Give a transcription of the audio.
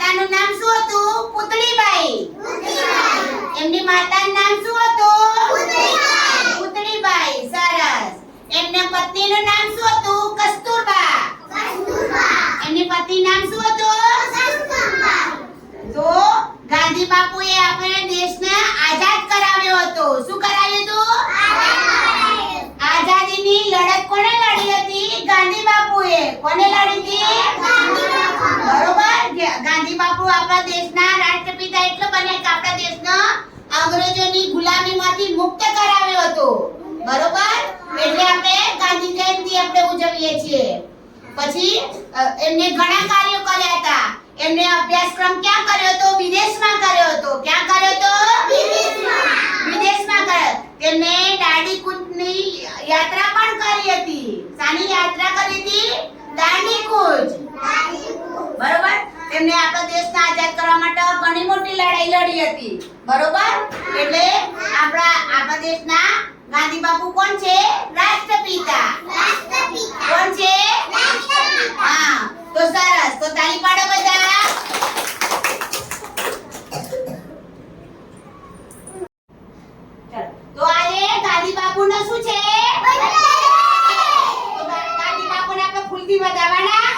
માતાનું નામ શું હતું? પુતળીબાઈ. એમની માતાનું નામ શું હતું? પુતળીબાઈ. સરસ. એમને પત્નીનું નામ શું હતું? કસ્તુરબા. એમની પતિ નામ શું હતું? કસ્તુરબા. તો ગાંધી બાપુએ આપણે દેશને આપણા દેશના રાષ્ટ્રપિતા એટલો બન્યા કે આપણા દેશનો અંગ્રેજોની ગુલામીમાંથી મુક્ત કરાવ્યો હતો. બરોબર? એટલે આપણે ગાંધી જયંતિ આપણે ઉજવીએ છીએ. પછી એમને ઘણા કાર્યો કર્યા હતા. એમને અભ્યાસક્રમ ક્યાં કર્યો હતો? વિદેશમાં કર્યો હતો. ક્યાં કર્યો હતો? વિદેશમાં. કર્યો. તેમને દાડી કૂચની યાત્રા પણ કરી હતી. સાની યાત્રા કરી હતી? લડી હતી. બરોબર? એટલે આપણા આપણા દેશના ગાંધી બાપુ કોણ છે? રાષ્ટ્રપિતા. રાષ્ટ્રપિતા. કોણ છે? રાષ્ટ્રપિતા. હા તો સરસ. તો તાળી પાડો બધા તો આજે ગાંધી બાપુ નું શું છે? ગાંધી બાપુ ને આપણે ફૂલથી બજાવવાના